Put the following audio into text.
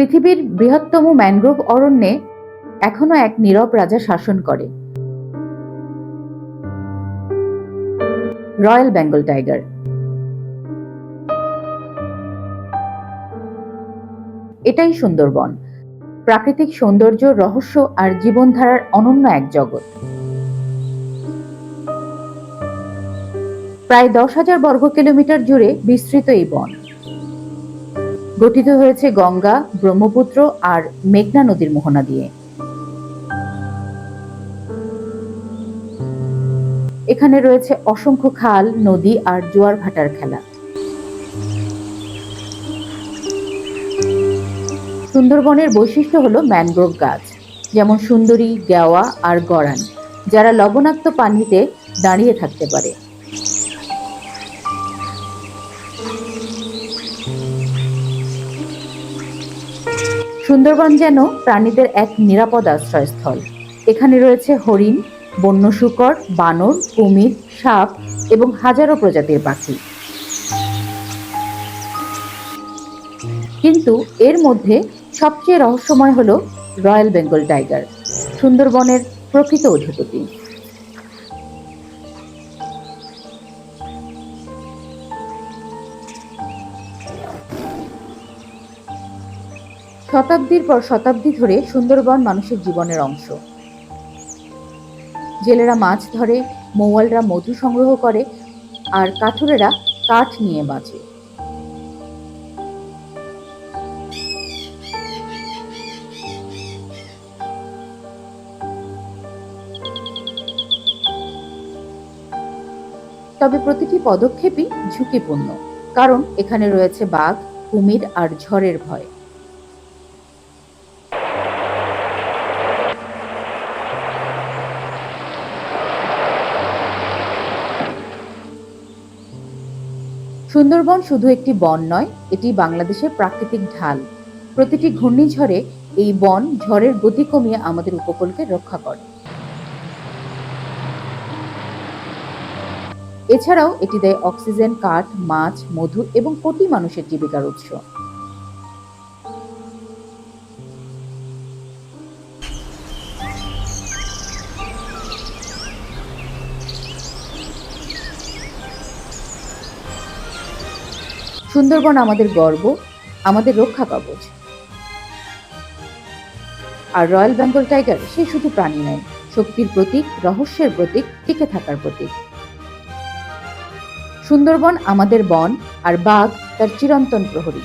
পৃথিবীর বৃহত্তম ম্যানগ্রোভ অরণ্যে এখনও এক নীরব রাজা শাসন করে। Royal Bengal tiger. এটাই সুন্দরবন। প্রাকৃতিক সৌন্দর্য, রহস্য আর জীবনধারার অনন্য এক জগৎ। প্রায় দশ হাজার বর্গ কিলোমিটার জুড়ে বিস্তৃত এই বন। গঠিত হয়েছে গঙ্গা, ব্রহ্মপুত্র আর মেঘনা নদীর মোহনা দিয়ে। এখানে রয়েছে অসংখ্য খাল, নদী আর জোয়ার ভাটার খেলা। সুন্দরবনের বৈশিষ্ট্য হলো ম্যানগ্রোভ গাছ, যেমন সুন্দরী গেওয়া আর গড়ান যারা লবণাক্ত পানিতে দাঁড়িয়ে থাকতে পারে। সুন্দরবন যেন প্রাণীদের এক নিরাপদ আশ্রয়স্থল। এখানে রয়েছে হরিণ, বন্য শূকর, বানর, কুমির, সাপ এবং হাজারো প্রজাতির পাখি। কিন্তু এর মধ্যে সবচেয়ে রহস্যময় হলো রয়্যাল বেঙ্গল টাইগার, সুন্দরবনের প্রকৃত অধিপতি। শতাব্দীর পর শতাব্দী ধরে সুন্দরবন মানুষের জীবনের অংশ। জেলেরা মাছ ধরে, মৌয়ালরা মধু সংগ্রহ করে, আর কাঠুরেরা কাঠ নিয়ে বাঁচে। তবে প্রতিটি পদক্ষেপই ঝুঁকিপূর্ণ, কারণ এখানে রয়েছে বাঘ, কুমির আর ঝড়ের ভয়। সুন্দরবন শুধু একটি বন নয়, এটি বাংলাদেশের প্রাকৃতিক ঢাল। প্রতিটি ঘূর্ণিঝড়ে এই বন ঝড়ের গতি কমিয়ে আমাদের উপকূলকে রক্ষা করে। এছাড়াও এটি দেয় অক্সিজেন, কাঠ, মাছ, মধু এবং কোটি মানুষের জীবিকার উৎস। সুন্দরবন আমাদের গর্ব, আমাদের রক্ষা কবচ। আর রয়্যাল বেঙ্গল টাইগার, সে শুধু প্রাণী নয়, শক্তির প্রতীক, রহস্যের প্রতীক, টিকে থাকার প্রতীক। সুন্দরবন আমাদের বন, আর বাঘ তার চিরন্তন প্রহরী।